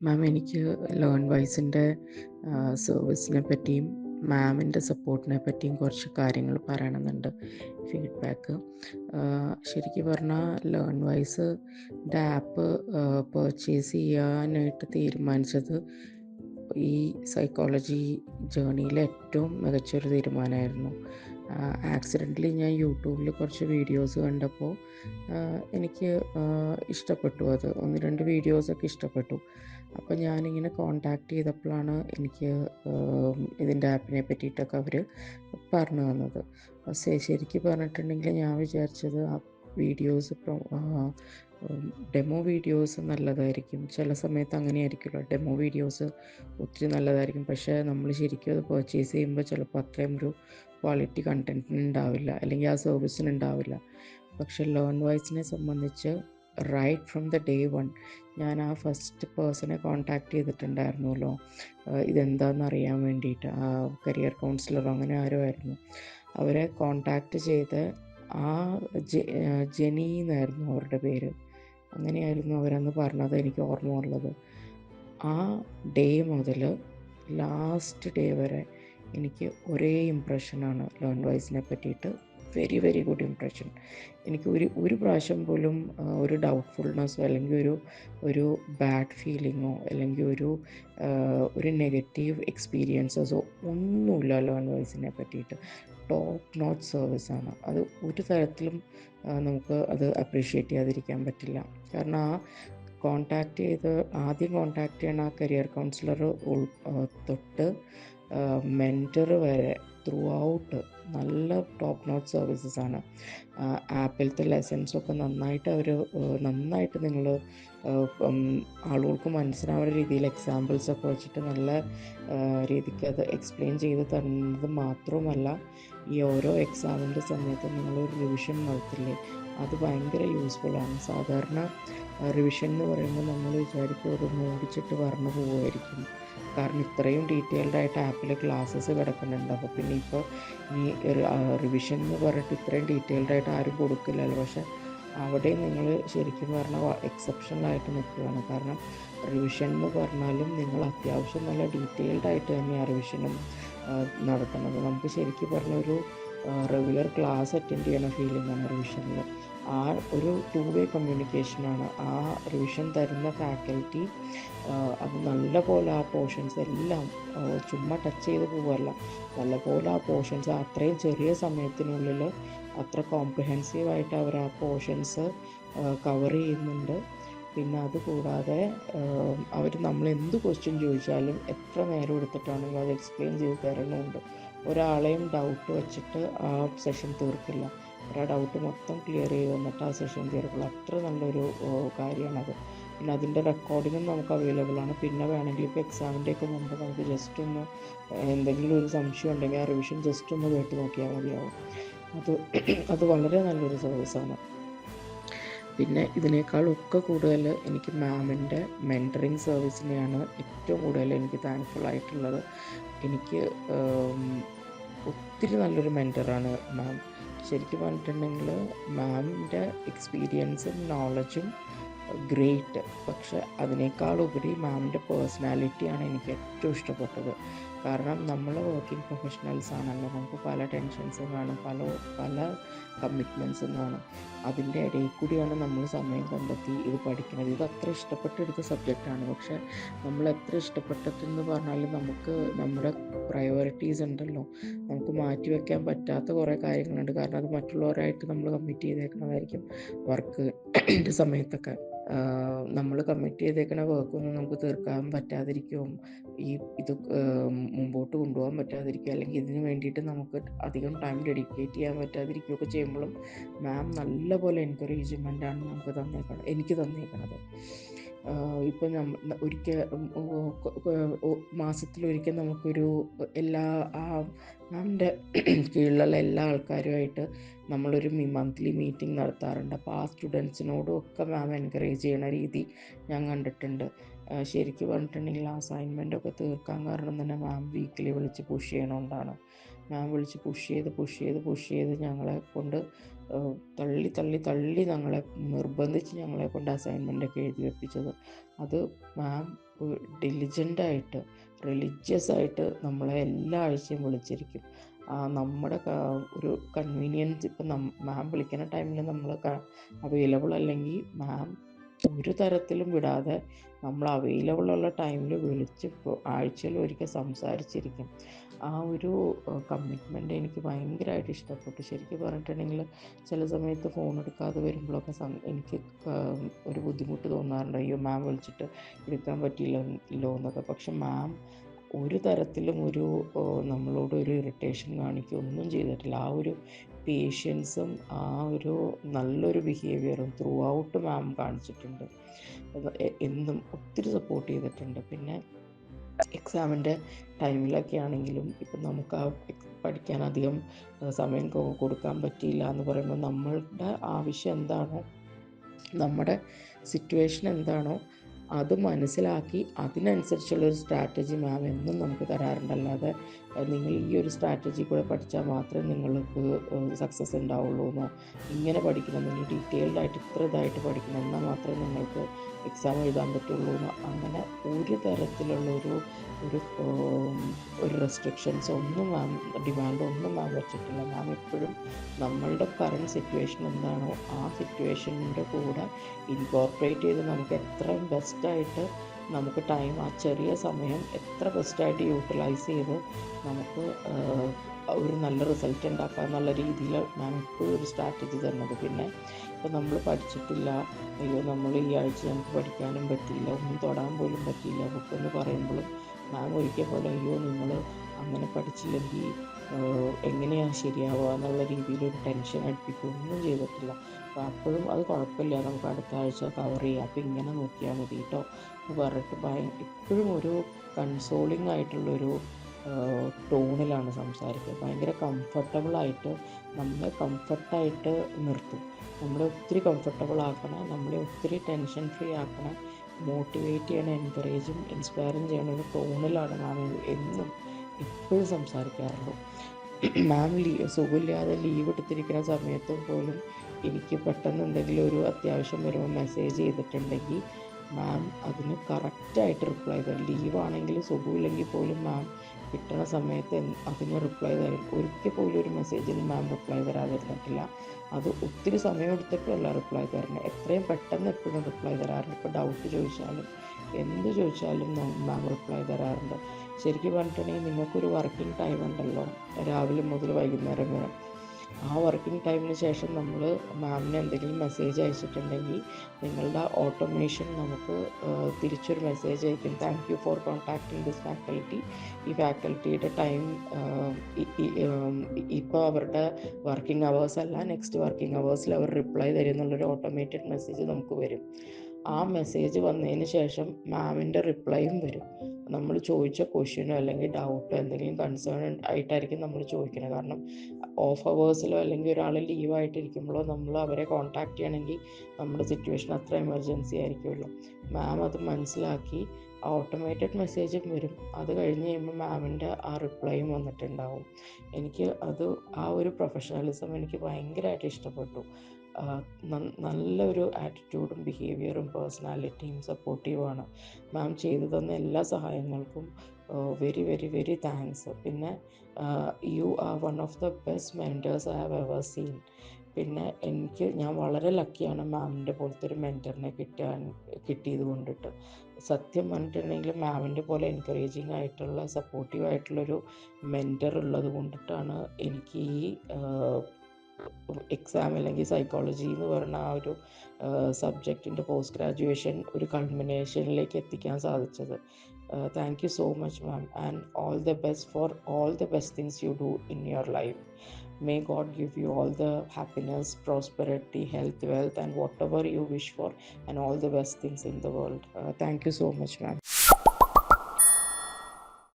മാം എനിക്ക് ലേൺ വൈസിന്റെ സർവീസിനെ പറ്റിയും മാമിന്റെ സപ്പോർട്ടിനെ പറ്റിയും കുറച്ച് കാര്യങ്ങൾ പറയണമെന്നുണ്ട് ഫീഡ്ബാക്ക് ശരിക്കും പറഞ്ഞാൽ ലേൺ വൈസിന്റെ ആപ്പ് പർച്ചേസ് ചെയ്യാനായിട്ട് തീരുമാനിച്ചത് ഈ സൈക്കോളജി ജേണിയിലെ ഏറ്റവും മികച്ചൊരു തീരുമാനമായിരുന്നു. ആക്സിഡന്റലി ഞാൻ യൂട്യൂബിൽ കുറച്ച് വീഡിയോസ് കണ്ടപ്പോൾ എനിക്ക് ഇഷ്ടപ്പെട്ടു അത്. ഒന്ന് രണ്ട് വീഡിയോസൊക്കെ ഇഷ്ടപ്പെട്ടു. അപ്പോൾ ഞാനിങ്ങനെ കോണ്ടാക്ട് ചെയ്തപ്പോഴാണ് എനിക്ക് ഇതിന്റെ ആപ്പിനെ പറ്റിയിട്ടൊക്കെ അവർ പറഞ്ഞു തന്നത്. ശരിക്ക് പറഞ്ഞിട്ടുണ്ടെങ്കിൽ ഞാൻ വിചാരിച്ചത് ആ വീഡിയോസ് ഡെമോ വീഡിയോസ് നല്ലതായിരിക്കും. ചില സമയത്ത് അങ്ങനെ ആയിരിക്കുമല്ലോ ഡെമോ വീഡിയോസ് ഒത്തിരി നല്ലതായിരിക്കും. പക്ഷേ നമ്മൾ ശരിക്കും അത് പർച്ചേസ് ചെയ്യുമ്പോൾ ചിലപ്പോൾ അത്രയും ഒരു ക്വാളിറ്റി കണ്ടന്റിന് ഉണ്ടാവില്ല. അല്ലെങ്കിൽ ആ സർവീസിന് ഉണ്ടാവില്ല. പക്ഷെ ലേൺ വൈസിനെ സംബന്ധിച്ച് right from the day one ഞാൻ ആ ഫസ്റ്റ് പേഴ്സണെ കോൺടാക്ട് ചെയ്തിട്ടുണ്ടായിരുന്നല്ലോ. ഇതെന്താണെന്ന് അറിയാൻ വേണ്ടിയിട്ട്. ആ കരിയർ കൗൺസിലറോ അങ്ങനെ ആരോ ആയിരുന്നു. അവരെ കോണ്ടാക്ട് ചെയ്ത് ആ ജെനി എന്നായിരുന്നു അവരുടെ പേര്. അങ്ങനെയായിരുന്നു അവരന്ന് പറഞ്ഞത് എനിക്ക് ഓർമ്മ ഉള്ളത്. ആ ഡേ മുതൽ ലാസ്റ്റ് ഡേ വരെ എനിക്ക് ഒരേ ഇമ്പ്രഷനാണ് ലോൺ വൈസിനെ പറ്റിയിട്ട് വെരി വെരി ഗുഡ് ഇമ്പ്രഷൻ എനിക്ക് ഒരു ഒരു പ്രാവശ്യം പോലും ഒരു ഡൗട്ട്ഫുൾനെസ്സോ അല്ലെങ്കിൽ ഒരു ഒരു ബാഡ് ഫീലിങ്ങോ അല്ലെങ്കിൽ ഒരു ഒരു നെഗറ്റീവ് എക്സ്പീരിയൻസസോ ഒന്നുമില്ല ലോൺ വോയ്സിനെ പറ്റിയിട്ട്. ടോപ്പ് നോട്ട് സർവീസാണ് അത് ഒരു തരത്തിലും നമുക്ക് അത് അപ്രീഷിയേറ്റ് ചെയ്യാതിരിക്കാൻ പറ്റില്ല. കാരണം ആ കോണ്ടാക്ട് ചെയ്ത് ആദ്യം കോണ്ടാക്ട് ചെയ്യണ ആ കരിയർ കൗൺസിലർ തൊട്ട് മെന്റർ വരെ ത്രൂ ഔട്ട് നല്ല ടോപ്പ് നോട്ട് സർവീസസ് ആണ്. ആപ്പിലത്തെ ലെസൺസൊക്കെ നന്നായിട്ട് അവർ നന്നായിട്ട് നിങ്ങൾ ആളുകൾക്ക് മനസ്സിലാവുന്ന രീതിയിൽ എക്സാമ്പിൾസ് ഒക്കെ വെച്ചിട്ട് നല്ല രീതിക്ക് അത് എക്സ്പ്ലെയിൻ ചെയ്ത് തരുന്നത് മാത്രമല്ല ഈ ഓരോ എക്സാമിന്റെ സമയത്ത് നിങ്ങളൊരു റിവിഷൻ നടത്തില്ലേ? അത് ഭയങ്കര ആണ്. സാധാരണ റിവിഷൻ എന്ന് പറയുമ്പോൾ നമ്മൾ വിചാരിക്കും ഒരു മൂടിച്ചിട്ട് പറഞ്ഞു പോകുമായിരിക്കും കാരണം ഇത്രയും ഡീറ്റെയിൽഡ് ആയിട്ട് ആപ്പിൽ ക്ലാസ്സസ് കിടക്കുന്നുണ്ട്. അപ്പോൾ പിന്നെ ഇപ്പോൾ ഈ റിവിഷൻ എന്ന് പറഞ്ഞിട്ട് ഇത്രയും ഡീറ്റെയിൽഡ് ആയിട്ട് ആരും കൊടുക്കില്ലല്ലോ. പക്ഷെ അവിടെ നിങ്ങൾ ശരിക്കും പറഞ്ഞാൽ എക്സെപ്ഷണലായിട്ട് നിൽക്കുകയാണ്. കാരണം റിവിഷൻ എന്ന് പറഞ്ഞാലും നിങ്ങൾ അത്യാവശ്യം നല്ല ഡീറ്റെയിൽഡ് ആയിട്ട് തന്നെയാണ് റിവിഷനും നടത്തുന്നത്. നമുക്ക് ശരിക്കും പറഞ്ഞ ഒരു റെഗുലർ ക്ലാസ് അറ്റൻഡ് ചെയ്യണ ഫീലിംഗ് ആണ് റിവിഷനിൽ ആ ഒരു ടു വേ കമ്മ്യൂണിക്കേഷനാണ് ആ റിവിഷൻ തരുന്ന ഫാക്കൽറ്റി അത് നല്ല പോലെ ആ പോർഷൻസ് എല്ലാം ചുമ്മാ ടച്ച് ചെയ്ത് പോവല്ല. നല്ലപോലെ ആ പോർഷൻസ് അത്രയും ചെറിയ സമയത്തിനുള്ളിൽ അത്ര കോംപ്രിഹെൻസീവായിട്ട് അവർ ആ പോർഷൻസ് കവർ ചെയ്യുന്നുണ്ട്. പിന്നെ അതുകൂടാതെ അവർ നമ്മൾ എന്ത് ക്വസ്റ്റ്യൻ ചോദിച്ചാലും എത്ര നേരം എടുത്തിട്ടാണെങ്കിലും അത് എക്സ്പ്ലെയിൻ ചെയ്ത് തരണമുണ്ട് ഒരാളെയും ഡൗട്ട് വെച്ചിട്ട് ആ സെഷൻ തീർക്കില്ല. ഒരാ ഡൗട്ട് മൊത്തം ക്ലിയർ ചെയ്ത് തന്നിട്ട് ആ സെഷൻ തീർക്കുള്ളൂ. അത്ര നല്ലൊരു കാര്യമാണത്. പിന്നെ അതിന്റെ റെക്കോർഡിങ്ങും നമുക്ക് അവൈലബിൾ ആണ്. പിന്നെ വേണമെങ്കിൽ ഇപ്പോൾ എക്സാമിന്റെ ഒക്കെ മുമ്പ് നമുക്ക് ജസ്റ്റ് ഒന്ന് എന്തെങ്കിലും ഒരു സംശയം ഉണ്ടെങ്കിൽ ആ റിവിഷൻ ജസ്റ്റ് ഒന്ന് കേട്ട് നോക്കിയാൽ മതിയാവും. അത് അത് വളരെ നല്ലൊരു സർവീസാണ് പിന്നെ ഇതിനേക്കാളൊക്കെ കൂടുതൽ എനിക്ക് മാമിന്റെ മെന്ററിങ് സർവീസിനെയാണ് ഏറ്റവും കൂടുതൽ എനിക്ക് താങ്ക്ഫുൾ ആയിട്ടുള്ളത്. എനിക്ക് ഒത്തിരി നല്ലൊരു മെന്ററാണ് മാം. ശരിക്കും പറഞ്ഞിട്ടുണ്ടെങ്കിൽ മാമിന്റെ എക്സ്പീരിയൻസും നോളജും ഗ്രേറ്റ് പക്ഷെ അതിനേക്കാളുപരി മാമിന്റെ പേഴ്സണാലിറ്റിയാണ് എനിക്ക് ഏറ്റവും ഇഷ്ടപ്പെട്ടത്. കാരണം നമ്മൾ വർക്കിംഗ് പ്രൊഫഷണൽസ് ആണല്ലോ. നമുക്ക് പല ടെൻഷൻസും കാണും. പല പല കമ്മിറ്റ്മെൻസും കാണും. അതിന്റെ ഇടയിൽ കൂടിയാണ് നമ്മൾ സമയം കണ്ടെത്തി ഇത് പഠിക്കുന്നത്. ഇത് അത്ര ഇഷ്ടപ്പെട്ടെടുത്ത സബ്ജക്റ്റാണ് പക്ഷെ നമ്മൾ എത്ര ഇഷ്ടപ്പെട്ടതെന്ന് പറഞ്ഞാൽ നമുക്ക് നമ്മുടെ പ്രയോറിറ്റീസ് ഉണ്ടല്ലോ. നമുക്ക് മാറ്റി വയ്ക്കാൻ പറ്റാത്ത കുറേ കാര്യങ്ങളുണ്ട്. കാരണം അത് മറ്റുള്ളവരായിട്ട് നമ്മൾ കമ്മിറ്റ് ചെയ്തേക്കുന്നതായിരിക്കും വർക്ക് സമയത്തൊക്കെ. നമ്മൾ കമ്മിറ്റ് ചെയ്തേക്കുന്ന വർക്കൊന്നും നമുക്ക് തീർക്കാൻ പറ്റാതിരിക്കും. ഈ ഇത് മുമ്പോട്ട് കൊണ്ടുപോകാൻ പറ്റാതിരിക്കുക അല്ലെങ്കിൽ ഇതിന് വേണ്ടിയിട്ട് നമുക്ക് അധികം ടൈം ഡെഡിക്കേറ്റ് ചെയ്യാൻ പറ്റാതിരിക്കുകയൊക്കെ ചെയ്യുമ്പോഴും മാം നല്ലപോലെ എൻകറേജ്മെന്റാണ് നമുക്ക് തന്നേക്കണം എനിക്ക് തന്നേക്കണത്. ഇപ്പം നമ്മ ഒരിക്കൽ മാസത്തിലൊരിക്കൽ നമുക്കൊരു എല്ലാ ആ നമ്മുടെ കീഴിലുള്ള എല്ലാ ആൾക്കാരുമായിട്ട് നമ്മളൊരു മന്ത്ലി മീറ്റിംഗ് നടത്താറുണ്ട്. അപ്പോൾ ആ സ്റ്റുഡൻസിനോടും ഒക്കെ മാം എൻകറേജ് ചെയ്യണ രീതി ഞാൻ കണ്ടിട്ടുണ്ട്. ശരിക്കും പറഞ്ഞിട്ടുണ്ടെങ്കിൽ അസൈൻമെന്റ് ഒക്കെ തീർക്കാൻ കാരണം തന്നെ മാം വീക്കിലി വിളിച്ച് പുഷ് ചെയ്യണോണ്ടാണ്. മാം വിളിച്ച് പുഷ് ചെയ്ത് പുഷ് ചെയ്ത് പുഷ് ചെയ്ത് ഞങ്ങളെ കൊണ്ട് തള്ളി തള്ളി തള്ളി ഞങ്ങളെ നിർബന്ധിച്ച് ഞങ്ങളെ കൊണ്ട് അസൈൻമെന്റൊക്കെ എഴുതി വെപ്പിച്ചത്. അത് മാം ഡെലിജന്റായിട്ട് റിലീജിയസ് ആയിട്ട് നമ്മളെ എല്ലാ ആഴ്ചയും വിളിച്ചിരിക്കും. നമ്മുടെ ഒരു കൺവീനിയൻസ് ഇപ്പം മാം വിളിക്കുന്ന ടൈമിൽ നമ്മൾ അവൈലബിൾ അല്ലെങ്കിൽ മാം ഒരു തരത്തിലും വിടാതെ നമ്മൾ അവൈലബിൾ ഉള്ള ടൈമിൽ വിളിച്ച് ആഴ്ചയിൽ ഒരിക്കൽ സംസാരിച്ചിരിക്കും. ആ ഒരു കമ്മിറ്റ്മെന്റ് എനിക്ക് ഭയങ്കരമായിട്ട് ഇഷ്ടപ്പെട്ടു. ശരിക്കും പറഞ്ഞിട്ടുണ്ടെങ്കിൽ ചില സമയത്ത് ഫോൺ എടുക്കാതെ വരുമ്പോഴൊക്കെ എനിക്ക് ഒരു ബുദ്ധിമുട്ട് തോന്നാറുണ്ട്. അയ്യോ മാം വിളിച്ചിട്ട് എടുക്കാൻ പറ്റിയില്ലല്ലോ എന്നൊക്കെ. പക്ഷെ മാം ഒരു തരത്തിലും ഒരു നമ്മളോട് ഒരു ഇറിറ്റേഷൻ കാണിക്കുക ഒന്നും ചെയ്തിട്ടില്ല. ആ ഒരു പേഷ്യൻസും ആ ഒരു നല്ലൊരു ബിഹേവിയറും ത്രൂ ഔട്ട് മാം കാണിച്ചിട്ടുണ്ട്. എന്നും ഒത്തിരി സപ്പോർട്ട് ചെയ്തിട്ടുണ്ട്. പിന്നെ എക്സാമിന്റെ ടൈമിലൊക്കെ ആണെങ്കിലും ഇപ്പം നമുക്ക് ആ പഠിക്കാൻ അധികം സമയം കൊടുക്കാൻ പറ്റിയില്ല എന്ന് പറയുമ്പോൾ നമ്മളുടെ ആവശ്യം എന്താണോ നമ്മുടെ സിറ്റുവേഷൻ എന്താണോ അത് മനസ്സിലാക്കി അതിനനുസരിച്ചുള്ള ഒരു സ്ട്രാറ്റജി മാം എന്നും നമുക്ക് തരാറുണ്ട്. അല്ലാതെ നിങ്ങൾ ഈ ഒരു സ്ട്രാറ്റജി കൂടെ പഠിച്ചാൽ മാത്രമേ നിങ്ങൾക്ക് സക്സസ് ഉണ്ടാവുള്ളൂ എന്നോ ഇങ്ങനെ പഠിക്കണം നിങ്ങൾ ഡീറ്റെയിൽഡായിട്ട് ഇത്ര ഇതായിട്ട് പഠിക്കണം എന്നാൽ മാത്രമേ നിങ്ങൾക്ക് എക്സാം എഴുതാൻ പറ്റുള്ളൂ അങ്ങനെ ഒരു തരത്തിലുള്ള ഒരു ഒരു റെസ്ട്രിക്ഷൻസ് ഒന്നും മാം ഡിമാൻഡ് ഒന്നും മാം വെച്ചിട്ടില്ല. മാം എപ്പോഴും നമ്മളുടെ കറണ്ട് സിറ്റുവേഷൻ എന്താണോ ആ സിറ്റുവേഷന്റെ കൂടെ ഇൻകോർപ്പറേറ്റ് ചെയ്ത് നമുക്ക് എത്രയും ബെസ്റ്റായിട്ട് നമുക്ക് ടൈം ആ ചെറിയ സമയം എത്ര ബെസ്റ്റായിട്ട് യൂട്ടിലൈസ് ചെയ്ത് നമുക്ക് ഒരു നല്ല റിസൾട്ട് ഉണ്ടാക്കുക എന്നുള്ള രീതിയിൽ മാം ഇപ്പോൾ ഒരു സ്ട്രാറ്റജി തന്നത്. പിന്നെ ഇപ്പോൾ നമ്മൾ പഠിച്ചിട്ടില്ല അയ്യോ നമ്മൾ ഈ ആഴ്ച നമുക്ക് പഠിക്കാനും പറ്റിയില്ല ഒന്നും തൊടാൻ പോലും പറ്റിയില്ല ബുക്ക് എന്ന് പറയുമ്പോഴും മാം ഒരിക്കൽ പോലെ അയ്യോ നിങ്ങൾ അങ്ങനെ പഠിച്ചില്ലെങ്കിൽ എങ്ങനെയാണ് ശരിയാവുക എന്നുള്ള രീതിയിൽ ഒരു ടെൻഷൻ അടുപ്പിക്കുക ഒന്നും ചെയ്തിട്ടില്ല. അപ്പോൾ അപ്പോഴും അത് കുഴപ്പമില്ല നമുക്ക് അടുത്ത ആഴ്ച കവർ ചെയ്യാം. അപ്പോൾ ഇങ്ങനെ നോക്കിയാൽ മതി കേട്ടോ എന്ന് പറഞ്ഞിട്ട് ഭയ എപ്പോഴും ഒരു കൺസോളിങ് ആയിട്ടുള്ളൊരു ടോണിലാണ് സംസാരിക്കുക. ഭയങ്കര കംഫർട്ടബിളായിട്ട് നമ്മളെ കംഫർട്ടായിട്ട് നിർത്തും. നമ്മളെ ഒത്തിരി കംഫർട്ടബിൾ ആക്കണം നമ്മളെ ഒത്തിരി ടെൻഷൻ ഫ്രീ ആക്കണം മോട്ടിവേറ്റ് ചെയ്യണം എൻകറേജും ഇൻസ്പയറും ചെയ്യണ ഒരു ടോണിലാണ് മാം എന്നും എപ്പോഴും സംസാരിക്കാറുള്ളൂ. മാം ലീ സുഖമില്ലാതെ ലീവ് എടുത്തിരിക്കുന്ന സമയത്തും പോലും എനിക്ക് പെട്ടെന്ന് എന്തെങ്കിലും ഒരു അത്യാവശ്യം വരുമ്പോൾ മെസ്സേജ് ചെയ്തിട്ടുണ്ടെങ്കിൽ മാം അതിന് കറക്റ്റായിട്ട് റിപ്ലൈ തരും. ലീവാണെങ്കിൽ സുഖമില്ലെങ്കിൽ പോലും മാം കിട്ടുന്ന സമയത്ത് അതിന് റിപ്ലൈ തരും. ഒരിക്കൽ പോലും ഒരു മെസ്സേജിന് മാം റിപ്ലൈ തരാതിരുന്നിട്ടില്ല. അത് ഒത്തിരി സമയം എടുത്തിട്ടല്ല റിപ്ലൈ തരുന്നത് എത്രയും പെട്ടെന്ന് എപ്പോഴും റിപ്ലൈ തരാറുണ്ട്. ഇപ്പോൾ ഡൗട്ട് ചോദിച്ചാലും എന്ത് ചോദിച്ചാലും മാം റിപ്ലൈ തരാറുണ്ട്. ശരിക്കും പറഞ്ഞിട്ടുണ്ടെങ്കിൽ നിങ്ങൾക്കൊരു വർക്കിംഗ് ടൈം ഉണ്ടല്ലോ. രാവിലെ മുതൽ വൈകുന്നേരം വരെ. ആ വർക്കിംഗ് ടൈമിന് ശേഷം നമ്മൾ മാമിന് എന്തെങ്കിലും മെസ്സേജ് അയച്ചിട്ടുണ്ടെങ്കിൽ നിങ്ങളുടെ ഓട്ടോമേഷൻ നമുക്ക് തിരിച്ചൊരു മെസ്സേജ് അയക്കും. Thank you for contacting this faculty ഈ ഫാക്കൽറ്റിയുടെ ടൈം ഇപ്പോൾ അവരുടെ വർക്കിംഗ് അവേഴ്സ് അല്ല നെക്സ്റ്റ് വർക്കിംഗ് അവേഴ്സിൽ അവർ റിപ്ലൈ തരും എന്നുള്ളൊരു ഓട്ടോമേറ്റഡ് മെസ്സേജ് നമുക്ക് വരും. ആ മെസ്സേജ് വന്നതിന് ശേഷം മാമിന്റെ റിപ്ലൈയും വരും. നമ്മൾ ചോദിച്ച ക്വസ്റ്റ്യനോ അല്ലെങ്കിൽ ഡൗട്ടോ എന്തെങ്കിലും കൺസേൺ ആയിട്ടായിരിക്കും നമ്മൾ ചോദിക്കുന്നത്. കാരണം ഓഫ് അവേഴ്സിലോ അല്ലെങ്കിൽ ഒരാൾ ലീവായിട്ടിരിക്കുമ്പോഴോ നമ്മൾ അവരെ കോൺടാക്ട് ചെയ്യണമെങ്കിൽ നമ്മുടെ സിറ്റുവേഷൻ അത്ര എമർജൻസി ആയിരിക്കുമല്ലോ. മാം അത് മനസ്സിലാക്കി ഓട്ടോമേറ്റഡ് മെസ്സേജും വരും. അത് കഴിഞ്ഞ് കഴിയുമ്പോൾ മാമിന്റെ ആ റിപ്ലൈയും വന്നിട്ടുണ്ടാവും. എനിക്ക് അത് ആ ഒരു പ്രൊഫഷണലിസം എനിക്ക് ഭയങ്കരമായിട്ട് ഇഷ്ടപ്പെട്ടു. നല്ലൊരു ആറ്റിറ്റ്യൂഡും ബിഹേവിയറും പേഴ്സണാലിറ്റിയും സപ്പോർട്ടീവാണ് മാം ചെയ്തു തന്ന എല്ലാ സഹായങ്ങൾക്കും വെരി വെരി വെരി താങ്ക്സ് പിന്നെ you are one of the best mentors I have ever seen പിന്നെ എനിക്ക് ഞാൻ വളരെ ലക്കിയാണ് മാമിന്റെ പോലത്തെ ഒരു മെന്ററിനെ കിട്ടാൻ കിട്ടിയത് കൊണ്ടിട്ട്. സത്യം പറഞ്ഞിട്ടുണ്ടെങ്കിൽ മാമിന്റെ പോലെ എൻകറേജിങ് ആയിട്ടുള്ള സപ്പോർട്ടീവ് ആയിട്ടുള്ളൊരു മെന്റർ ഉള്ളത് കൊണ്ടിട്ടാണ് എനിക്ക് ഈ എക്സാം അല്ലെങ്കിൽ സൈക്കോളജി എന്ന് പറയുന്ന ആ ഒരു സബ്ജക്റ്റിന്റെ പോസ്റ്റ് ഗ്രാജുവേഷൻ ഒരു കൾമിനേഷനിലേക്ക് എത്തിക്കാൻ സാധിച്ചത്. Thank you so much ma'am and all the best for all the best things you do in your life May God give you all the happiness, prosperity, health, wealth, and whatever you wish for, and all the best things in the world. Uh, thank you so much, ma'am.